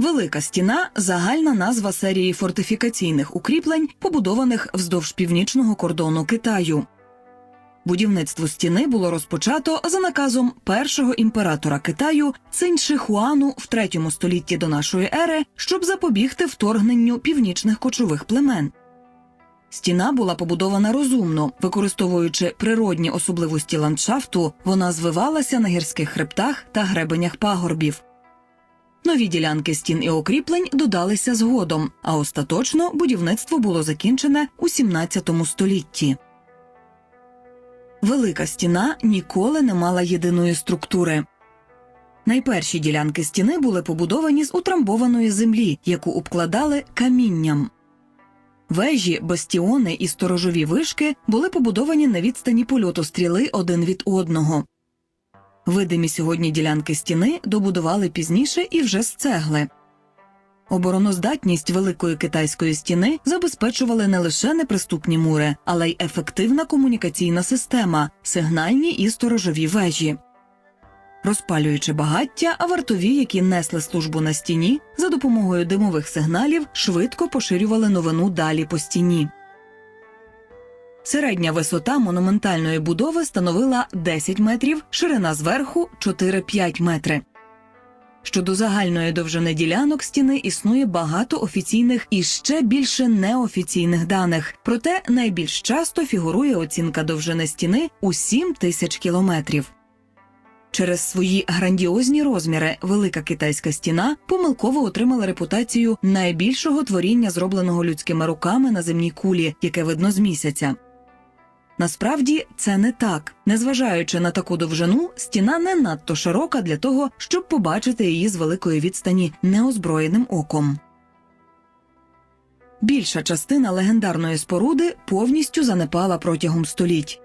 Велика стіна загальна назва серії фортифікаційних укріплень, побудованих вздовж північного кордону Китаю. Будівництво стіни було розпочато за наказом першого імператора Китаю Цинь Шихуану в третьому столітті до нашої ери, щоб запобігти вторгненню північних кочових племен. Стіна була побудована розумно, використовуючи природні особливості ландшафту, вона звивалася на гірських хребтах та гребенях пагорбів. Нові ділянки стін і укріплень додалися згодом, а остаточно будівництво було закінчене у 17 столітті. Велика стіна ніколи не мала єдиної структури. Найперші ділянки стіни були побудовані з утрамбованої землі, яку обкладали камінням. Вежі, бастіони і сторожові вишки були побудовані на відстані польоту стріли один від одного. Видимі сьогодні ділянки стіни добудували пізніше і вже з цегли. Обороноздатність великої китайської стіни забезпечували не лише неприступні мури, але й ефективна комунікаційна система, сигнальні і сторожові вежі. Розпалюючи багаття, а вартові, які несли службу на стіні, за допомогою димових сигналів швидко поширювали новину далі по стіні. Середня висота монументальної будови становила 10 метрів, ширина зверху 4-5 метри. Щодо загальної довжини ділянок стіни існує багато офіційних і ще більше неофіційних даних, проте найбільш часто фігурує оцінка довжини стіни у 7 тисяч кілометрів. Через свої грандіозні розміри велика китайська стіна помилково отримала репутацію найбільшого творіння, зробленого людськими руками на земній кулі, яке видно з місяця. Насправді це не так. Незважаючи на таку довжину, стіна не надто широка для того, щоб побачити її з великої відстані неозброєним оком. Більша частина легендарної споруди повністю занепала протягом століть.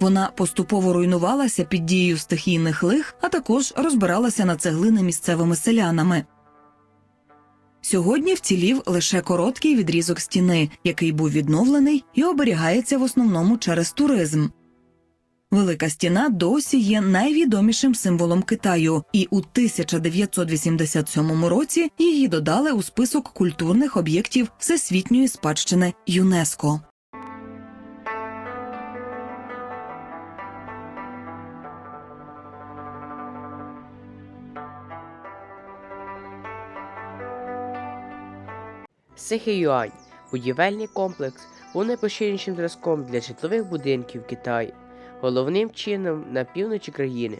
Вона поступово руйнувалася під дією стихійних лих, а також розбиралася на цеглини місцевими селянами. Сьогодні вцілів лише короткий відрізок стіни, який був відновлений і оберігається в основному через туризм. Велика стіна досі є найвідомішим символом Китаю, і у 1987 році її додали у список культурних об'єктів всесвітньої спадщини ЮНЕСКО. Сихіюань будівельний комплекс був найпоширенішим зразком для житлових будинків в Китаї, головним чином на півночі країни.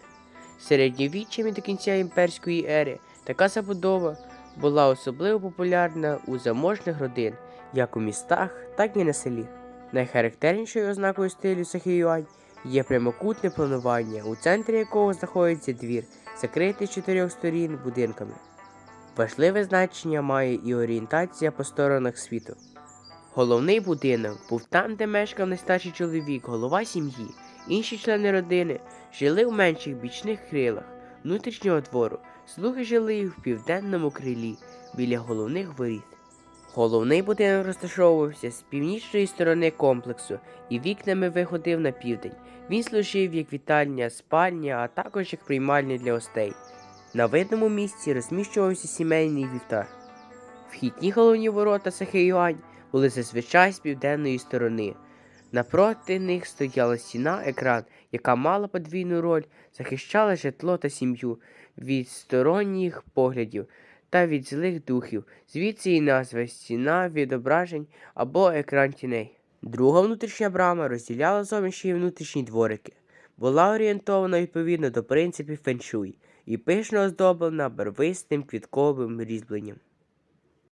Середньовіччям і до кінця імперської ери така забудова була особливо популярна у заможних родин, як у містах, так і на селі. Найхарактернішою ознакою стилю Сахіюань є прямокутне планування, у центрі якого знаходиться двір, закритий з чотирьох сторін будинками. Важливе значення має і орієнтація по сторонах світу. Головний будинок був там, де мешкав найстарший чоловік, голова сім'ї. Інші члени родини жили в менших бічних крилах внутрішнього двору. Слуги жили в південному крилі біля головних воріт. Головний будинок розташовувався з північної сторони комплексу і вікнами виходив на південь. Він служив як вітальня, спальня, а також як приймальня для гостей. На видному місці розміщувався сімейний вівтар. Вхідні головні ворота Сахеюань були зазвичай з південної сторони. Напроти них стояла стіна екран, яка мала подвійну роль, захищала житло та сім'ю від сторонніх поглядів та від злих духів, звідси і назва стіна відображень або екран тіней. Друга внутрішня брама розділяла зовнішні і внутрішні дворики, була орієнтована відповідно до принципів феншуй і пишно оздоблена барвистим квітковим різьбленням.